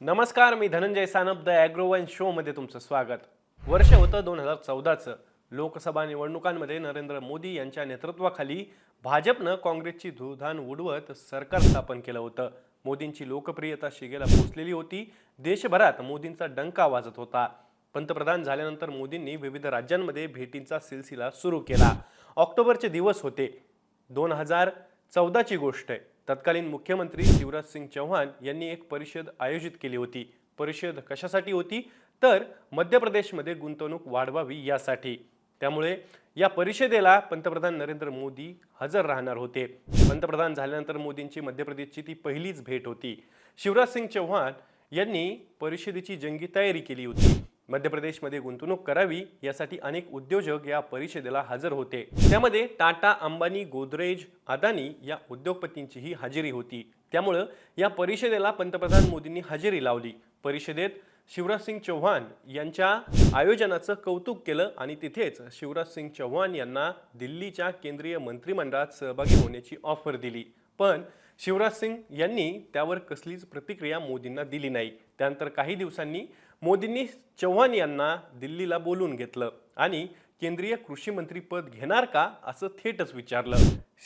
नमस्कार मी धनंजय सानप द ॲग्रोवन शोमध्ये तुमचं स्वागत. वर्ष होतं दोन हजार चौदाचं. लोकसभा निवडणुकांमध्ये नरेंद्र मोदी यांच्या नेतृत्वाखाली भाजपनं काँग्रेसची धुळधान उडवत सरकार स्थापन केलं होतं. मोदींची लोकप्रियता शिगेला पोचलेली होती. देशभरात मोदींचा डंका वाजत होता. पंतप्रधान झाल्यानंतर मोदींनी विविध राज्यांमध्ये भेटींचा सिलसिला सुरू केला. ऑक्टोबरचे दिवस होते. दोन हजार चौदाची गोष्ट आहे. तत्कालीन मुख्यमंत्री शिवराज सिंग चौहान यांनी एक परिषद आयोजित केली होती. परिषद कशासाठी होती? तर मध्य प्रदेशमध्ये गुंतवणूक वाढवावी यासाठी. त्यामुळे या परिषदेला पंतप्रधान नरेंद्र मोदी हजर राहणार होते. पंतप्रधान झाल्यानंतर मोदींची मध्य प्रदेशची ती पहिलीच भेट होती. शिवराज सिंग चौहान यांनी परिषदेची जंगी तयारी केली होती. मध्य प्रदेशमध्ये गुंतवणूक करावी यासाठी अनेक उद्योजक या परिषदेला हजर होते. त्यामध्ये टाटा अंबानी गोदरेज अदानी या उद्योगपतींचीही हजेरी होती. त्यामुळं या परिषदेला पंतप्रधान मोदींनी हजेरी लावली. परिषदेत शिवराजसिंग चौहान यांच्या आयोजनाचं कौतुक केलं आणि तिथेच शिवराजसिंग चौहान यांना दिल्लीच्या केंद्रीय मंत्रिमंडळात सहभागी होण्याची ऑफर दिली. पण शिवराजसिंग यांनी त्यावर कसलीच प्रतिक्रिया मोदींना दिली नाही. त्यानंतर काही दिवसांनी मोदींनी चव्हाण यांना दिल्लीला बोलून घेतलं. आणि केंद्रीय कृषी मंत्री पद घेणार का असं थेटच विचारलं.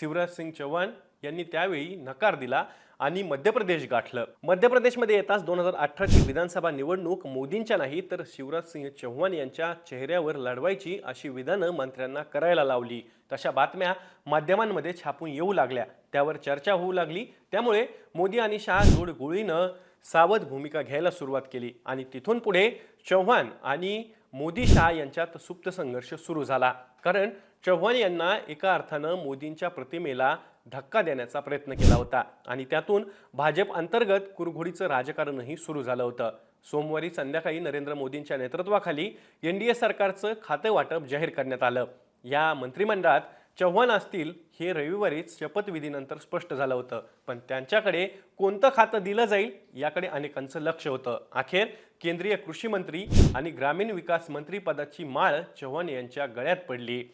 शिवराज सिंग चव्हाण यांनी त्यावेळी नकार दिला आणि मध्य प्रदेश गाठलं. मध्य प्रदेशमध्ये येताच दोन हजार अठराची विधानसभा निवडणूक मोदींच्या नाही तर शिवराज चव्हाण यांच्या चेहऱ्यावर लढवायची अशी विधानं मंत्र्यांना करायला लावली. तशा बातम्या माध्यमांमध्ये छापून येऊ लागल्या. त्यावर चर्चा होऊ लागली. त्यामुळे मोदी आणि शहा जोडगोळीनं सावध भूमिका घ्यायला सुरुवात केली आणि तिथून पुढे चव्हाण आणि मोदी शाह यांच्यात सुप्त संघर्ष सुरू झाला. कारण चव्हाण यांना एका अर्थानं मोदींच्या प्रतिमेला धक्का देण्याचा प्रयत्न केला होता आणि त्यातून भाजप अंतर्गत कुरघोडीचं राजकारणही सुरू झालं होतं. सोमवारी संध्याकाळी नरेंद्र मोदींच्या नेतृत्वाखाली एन डी ए सरकारचं खातं वाटप जाहीर करण्यात आलं. या मंत्रिमंडळात चव्हाण असतील हे रविवारीच शपथविधीनंतर स्पष्ट झालं होतं. पण त्यांच्याकडे कोणतं खातं दिलं जाईल याकडे अनेकांचं लक्ष होतं. अखेर केंद्रीय कृषी मंत्री आणि ग्रामीण विकास मंत्री पदाची माळ चव्हाण यांच्या गळ्यात पडली.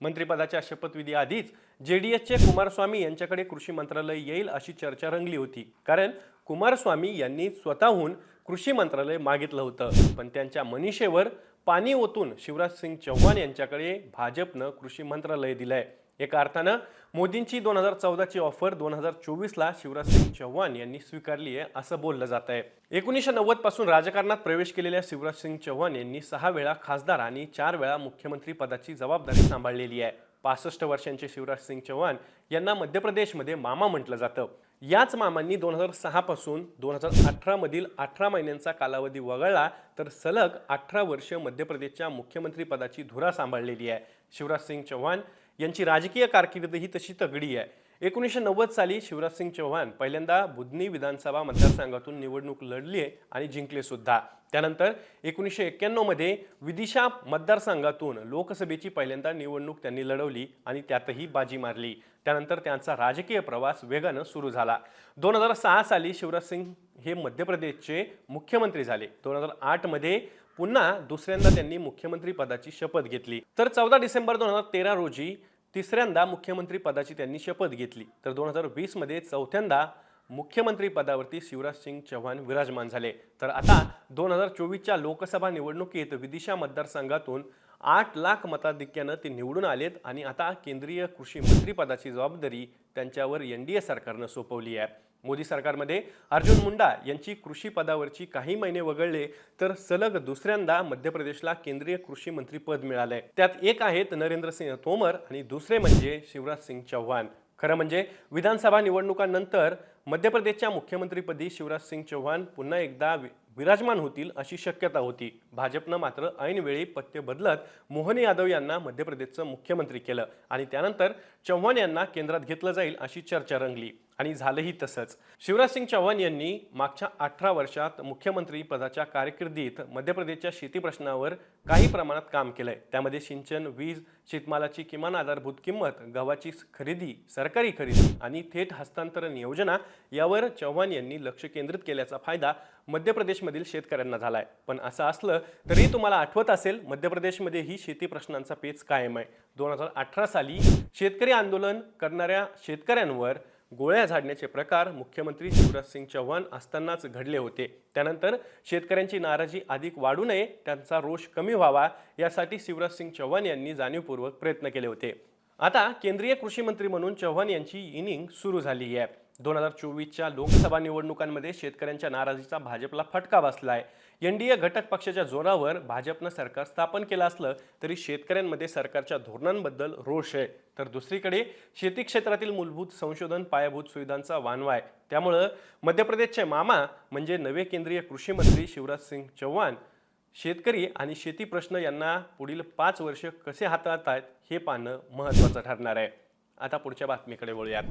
मंत्रिपदाच्या शपथविधी आधीच जे डी एसचे कुमारस्वामी यांच्याकडे कृषी मंत्रालय येईल अशी चर्चा रंगली होती. कारण कुमारस्वामी यांनी स्वतःहून कृषी मंत्रालय मागितलं होतं. पण त्यांच्या मनीषेवर पाणी ओतून शिवराज सिंग चौहान यांच्याकडे भाजपनं कृषी मंत्रालय दिलं आहे एका अर्थानं मोदींची दोन हजार चौदाची ऑफर दोन हजार चोवीसला शिवराज सिंग चौहान यांनी स्वीकारली आहे असं बोललं जात आहे. एकोणीसशे नव्वदपासून राजकारणात प्रवेश केलेल्या शिवराज सिंग चौहान यांनी सहा वेळा खासदार आणि चार वेळा मुख्यमंत्री पदाची जबाबदारी सांभाळलेली आहे. पासष्ट वर्षांचे शिवराज सिंग चौहान यांना मध्य प्रदेशमध्ये मामा म्हटलं जातं. याच मामांनी दोन हजार सहापासून दोन हजार अठरामधील अठरा महिन्यांचा कालावधी वगळला तर सलग अठरा वर्ष मध्य प्रदेशच्या मुख्यमंत्रीपदाची धुरा सांभाळलेली आहे. शिवराज सिंग चौहान यांची राजकीय कारकीर्द ही तशी तगडी आहे. एकोणीसशे नव्वद साली शिवराजसिंग चौहान पहिल्यांदा बुधनी विधानसभा मतदारसंघातून निवडणूक लढली आहे आणि जिंकले सुद्धा. त्यानंतर एकोणीसशे एक्क्याण्णवमध्ये विदिशा मतदारसंघातून लोकसभेची पहिल्यांदा निवडणूक त्यांनी लढवली आणि त्यातही बाजी मारली. त्यानंतर त्यांचा राजकीय प्रवास वेगानं सुरू झाला. दोन हजार सहा साली शिवराजसिंग हे मध्य प्रदेशचे मुख्यमंत्री झाले. दोन हजार आठमध्ये पुन्हा दुसऱ्यांदा त्यांनी मुख्यमंत्री पदाची शपथ घेतली. तर चौदा डिसेंबर दोन हजार तेरा रोजी तिसऱ्यांदा मुख्यमंत्री पदाची त्यांनी शपथ घेतली. तर दोन हजार वीसमध्ये चौथ्यांदा मुख्यमंत्री पदावरती शिवराज सिंग चव्हाण विराजमान झाले. तर आता दोन हजार चोवीसच्या लोकसभा निवडणुकीत विदिशा मतदारसंघातून आठ लाख मताधिक्यानं ते निवडून आलेत आणि आता केंद्रीय कृषी मंत्रीपदाची जबाबदारी त्यांच्यावर एन डी ए सरकारनं सोपवली आहे. मोदी सरकारमध्ये. अर्जुन मुंडा यांची कृषी पदावरची काही महिने वगळले तर सलग दुसऱ्यांदा मध्य प्रदेशला केंद्रीय कृषी मंत्री पद मिळालंय. त्यात एक आहेत नरेंद्र सिंह तोमर आणि दुसरे म्हणजे शिवराज सिंग चौहान. खरं म्हणजे विधानसभा निवडणुकांनंतर मध्य प्रदेशच्या मुख्यमंत्रीपदी शिवराज सिंग चौहान पुन्हा एकदा वि- विराजमान होतील अशी शक्यता होती. भाजपनं मात्र ऐनवेळी पत्ते बदलत मोहन यादव यांना मध्य प्रदेशचं मुख्यमंत्री केलं आणि त्यानंतर चौहान यांना केंद्रात घेतलं जाईल अशी चर्चा रंगली. आणि झालंही तसंच. शिवराज सिंग चौहान यांनी मागच्या अठरा वर्षात मुख्यमंत्री पदाच्या कारकिर्दीत मध्य प्रदेशच्या शेती प्रश्नावर काही प्रमाणात काम केलंय. त्यामध्ये सिंचन वीज शेतमालाची किमान आधारभूत किंमत गव्हाची खरेदी सरकारी खरेदी आणि थेट हस्तांतरण योजना यावर चौहान यांनी लक्ष केंद्रित केल्याचा फायदा मध्य प्रदेशमधील शेतकऱ्यांना झालाय. पण असं असलं तरी तुम्हाला आठवत असेल मध्य प्रदेशमध्ये ही शेती प्रश्नांचा पेच कायम आहे. दोन हजार अठरा साली शेतकरी आंदोलन करणाऱ्या शेतकऱ्यांवर गोळ्या झाडण्याचे प्रकार मुख्यमंत्री शिवराजसिंग चव्हाण चौहान असतानाच घडले होते. त्यानंतर शेतकऱ्यांची नाराजी अधिक वाढू नये त्यांचा रोष कमी व्हावा यासाठी शिवराजसिंग चव्हाण चौहान यांनी जाणीवपूर्वक प्रयत्न केले होते. आता केंद्रीय कृषी मंत्री म्हणून चव्हाण यांची इनिंग सुरू झाली आहे. दोन हजार चोवीसच्या लोकसभा निवडणुकांमध्ये शेतकऱ्यांच्या नाराजीचा भाजपला फटका बसला आहे एनडीए घटक पक्षाच्या जोरावर भाजपनं सरकार स्थापन केलं असलं तरी शेतकऱ्यांमध्ये सरकारच्या धोरणांबद्दल रोष आहे. तर दुसरीकडे शेती क्षेत्रातील मूलभूत संशोधन पायाभूत सुविधांचा वानवा आहे. त्यामुळं मध्य प्रदेशचे मामा म्हणजे नवे केंद्रीय कृषी मंत्री शिवराज सिंग चौहान शेतकरी आणि शेती प्रश्न यांना पुढील पाच वर्ष कसे हाताळत आहेत हे पाहणं महत्त्वाचं ठरणार आहे. आता पुढच्या बातमीकडे वळूयात.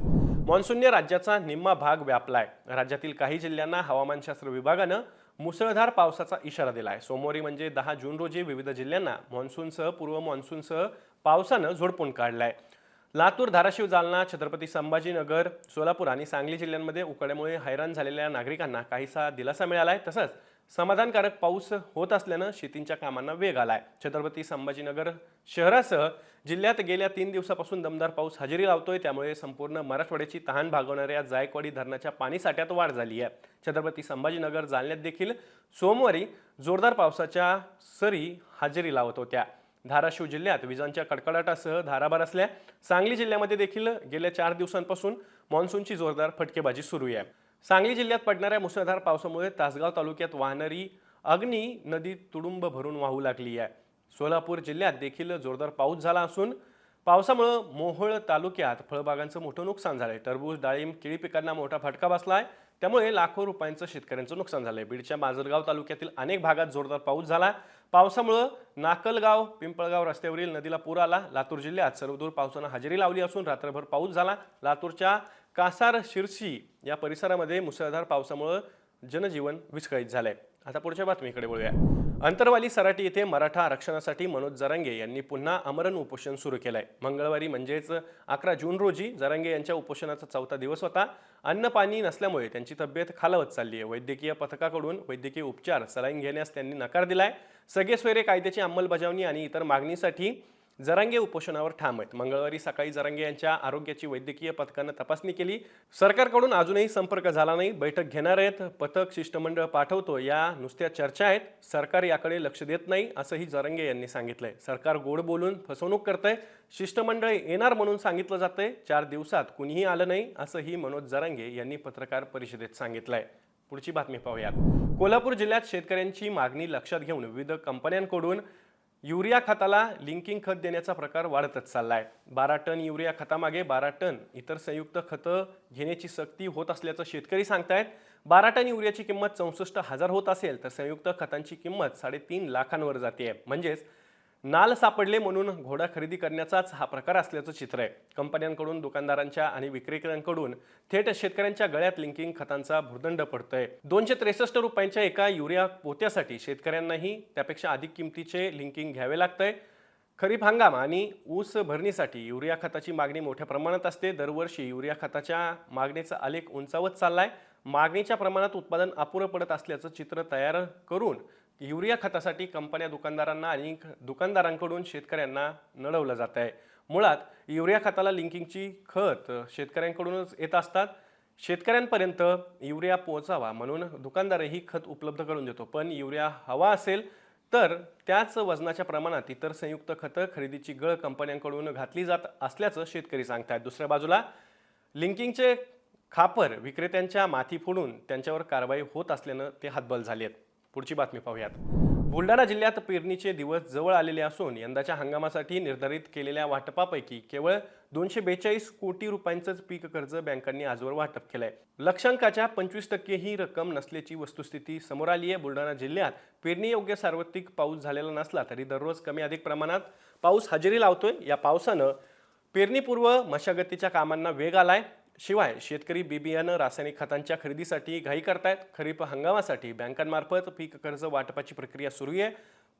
मान्सूनने राज्याचा निम्मा भाग व्यापलाय. राज्यातील काही जिल्ह्यांना हवामानशास्त्र विभागानं मुसळधार पावसाचा इशारा दिला आहे सोमवारी म्हणजे दहा जून रोजी विविध जिल्ह्यांना मान्सूनसह पूर्व मान्सूनसह पावसानं झोडपून आहे लातूर धाराशिव जालना छत्रपती संभाजीनगर सोलापूर आणि सांगली जिल्ह्यांमध्ये उकड्यामुळे हैराण झालेल्या नागरिकांना काहीसा दिलासा मिळाला आहे तसंच समाधानकारक पाऊस होत असल्यानं शेतींच्या कामांना वेग आलाय. छत्रपती संभाजीनगर शहरासह जिल्ह्यात गेल्या तीन दिवसापासून दमदार पाऊस हजेरी लावतोय. त्यामुळे संपूर्ण मराठवाड्याची तहान भागवणाऱ्या जायकवाडी धरणाच्या पाणीसाठ्यात वाढ झाली आहे. छत्रपती संभाजीनगर जालन्यात देखील सोमवारी जोरदार पावसाच्या सरी हजेरी लावत होत्या. धाराशिव जिल्ह्यात विजांच्या कडकडाटासह धाराभार असल्या सांगली जिल्ह्यामध्ये देखील गेल्या चार दिवसांपासून मान्सूनची जोरदार फटकेबाजी सुरू आहे. सांगली जिल्ह्यात पडणाऱ्या मुसळधार पावसामुळे तासगाव तालुक्यात वाहणारी अग्नी नदी तुडुंब भरून वाहू लागली आहे. सोलापूर जिल्ह्यात देखील जोरदार पाऊस झाला असून पावसामुळं मोहोळ तालुक्यात फळबागांचं मोठं नुकसान झालंय. टरबूज डाळिंब केळी पिकांना मोठा फटका बसला आहे त्यामुळे लाखो रुपयांचं शेतकऱ्यांचं नुकसान झालंय. बीडच्या माजलगाव तालुक्यातील अनेक भागात जोरदार पाऊस झाला. पावसामुळं नाकलगाव पिंपळगाव रस्त्यावरील नदीला पूर आला. लातूर जिल्ह्यात सर्वदूर पावसानं हजेरी लावली असून रात्रभर पाऊस झाला. लातूरच्या कासार शिरसी या परिसरामध्ये मुसळधार पावसामुळं जनजीवन विस्कळीत झालंय. आता पुढच्या बातमीकडे बोलूया. अंतरवाली सराटी येथे मराठा आरक्षणासाठी मनोज जरांगे यांनी पुन्हा आमरण उपोषण सुरू केलंय. मंगळवारी म्हणजेच अकरा जून रोजी जरांगे यांच्या उपोषणाचा चौथा दिवस होता. अन्न पाणी नसल्यामुळे त्यांची तब्येत खालावत चालली आहे. वैद्यकीय पथकाकडून वैद्यकीय उपचार सलाईन घेण्यास त्यांनी नकार दिलाय. सगळे सोयरे कायद्याची अंमलबजावणी आणि इतर मागणीसाठी जरांगे उपोषणावर ठाम आहेत. मंगळवारी सकाळी जरांगे यांच्या आरोग्याची वैद्यकीय पथकानं तपासणी केली. सरकारकडून अजूनही संपर्क झाला नाही. बैठक घेणार आहेत. पथक शिष्टमंडळ पाठवतो. या नुसत्या चर्चा आहेत. सरकार याकडे लक्ष देत नाही असंही जरांगे यांनी सांगितलंय. सरकार गोड बोलून फसवणूक करतंय. शिष्टमंडळ येणार म्हणून सांगितलं जातंय. चार दिवसात कुणीही आलं नाही असंही मनोज जरांगे यांनी पत्रकार परिषदेत सांगितलंय. पुढची बातमी पाहूया कोल्हापूर जिल्ह्यात शेतकऱ्यांची मागणी लक्षात घेऊन विविध कंपन्यांकडून युरिया खताला लिंकिंग खत देण्याचा प्रकार वाढतच चालला आहे बारा टन युरिया खतामागे बारा टन इतर संयुक्त खतं घेण्याची सक्ती होत असल्याचं शेतकरी सांगतायत. बारा टन युरियाची किंमत चौसष्ट हजार होत असेल तर संयुक्त खतांची किंमत साडेतीन लाखांवर जाते म्हणजेच नाल सापडले म्हणून घोडा खरेदी करण्याचाच हा प्रकार असल्याचं चित्र आहे. कंपन्यांकडून दुकानदारांच्या आणि विक्रेत्यांकडून थेट शेतकऱ्यांच्या गळ्यात लिंकिंग खतांचा भुर्दंड पडतोय. दोनशे त्रेसष्ट रुपयांच्या एका युरिया पोत्यासाठी शेतकऱ्यांनाही त्यापेक्षा अधिक किमतीचे लिंकिंग घ्यावे लागतंय. खरीप हंगाम आणि ऊस भरणीसाठी युरिया खताची मागणी मोठ्या प्रमाणात असते. दरवर्षी युरिया खताच्या मागणीचा आलेख उंचावत चाललाय. मागणीच्या प्रमाणात उत्पादन अपुरं पडत असल्याचं चित्र तयार करून युरिया खतासाठी कंपन्या दुकानदारांना आणि दुकानदारांकडून शेतकऱ्यांना नडवलं जात आहे. मुळात युरिया खताला लिंकिंगची खत शेतकऱ्यांकडूनच येत असतात. शेतकऱ्यांपर्यंत युरिया पोहोचावा म्हणून दुकानदारही खत उपलब्ध करून देतो. पण युरिया हवा असेल तर त्याच वजनाच्या प्रमाणात इतर संयुक्त खतं खरेदीची गळ कंपन्यांकडून घातली जात असल्याचं शेतकरी सांगतात दुसऱ्या बाजूला लिंकिंगचे खापर विक्रेत्यांच्या माथी फोडून त्यांच्यावर कारवाई होत असल्यानं ते हातबल झाले आहेत पुढची बातमी पाहूयात. बुलढाणा जिल्ह्यात पेरणीचे दिवस जवळ आलेले असून यंदाच्या हंगामासाठी निर्धारित केलेल्या वाटपापैकी केवळ दोनशे बेचाळीस कोटी रुपयांचंच पीक कर्ज बँकांनी आजवर वाटप केलंय. लक्षांकाच्या पंचवीस टक्के ही रक्कम नसल्याची वस्तुस्थिती समोर आली आहे. बुलढाणा जिल्ह्यात पेरणीयोग्य सार्वत्रिक पाऊस झालेला नसला तरी दररोज कमी अधिक प्रमाणात पाऊस हजेरी लावतोय. या पावसानं पेरणीपूर्व मशागतीच्या कामांना वेग आलाय. शिवाय शेतकरी बी बियाणं रासायनिक खतांच्या खरेदीसाठी घाई करतायत. खरीप हंगामासाठी बँकांमार्फत पीक कर्ज वाटपाची प्रक्रिया सुरू आहे.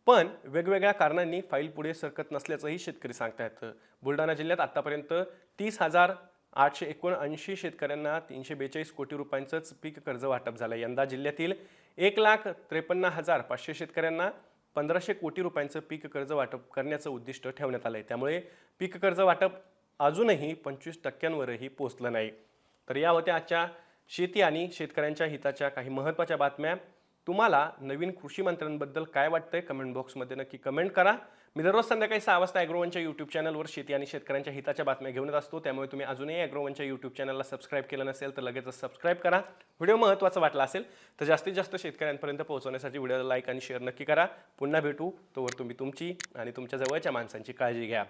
पण वेगवेगळ्या कारणांनी फाईल पुढे सरकत नसल्याचंही शेतकरी सांगतायत. बुलढाणा जिल्ह्यात आतापर्यंत तीस हजार आठशे एकोणऐंशी शेतकऱ्यांना तीनशे बेचाळीस कोटी रुपयांचंच पीक कर्ज वाटप झालं यंदा जिल्ह्यातील एक लाख त्रेपन्न हजार पाचशे शेतकऱ्यांना पंधराशे कोटी रुपयांचं पीक कर्ज वाटप करण्याचं उद्दिष्ट ठेवण्यात आलं आहे त्यामुळे पीक कर्ज वाटप अजूनही पंचवीस टक्क्यांवरही पोचलं नाही. तर या होत्या आजच्या शेती आणि शेतकऱ्यांच्या हिताच्या काही महत्त्वाच्या बातम्या. तुम्हाला नवीन कृषी मंत्र्यांबद्दल काय वाटतंय कमेंट बॉक्समध्ये नक्की कमेंट करा. मी दररोज संध्याकाळी सहा वाजता ॲग्रोवनच्या यूट्यूब चॅनलवर शेती आणि शेतकऱ्यांच्या हिताच्या बातम्या घेऊन येत असतो. त्यामुळे तुम्ही अजूनही ॲग्रोवनच्या यूट्यूब चॅनलला सबस्क्राईब केलं नसेल तर लगेचच सबस्क्राईब करा. व्हिडिओ महत्त्वाचा वाटला असेल तर जास्तीत जास्त शेतकऱ्यांपर्यंत पोहोचवण्यासाठी व्हिडिओला लाईक आणि शेअर नक्की करा. पुन्हा भेटू. तोवर तुम्ही तुमची आणि तुमच्या जवळच्या माणसांची काळजी घ्या.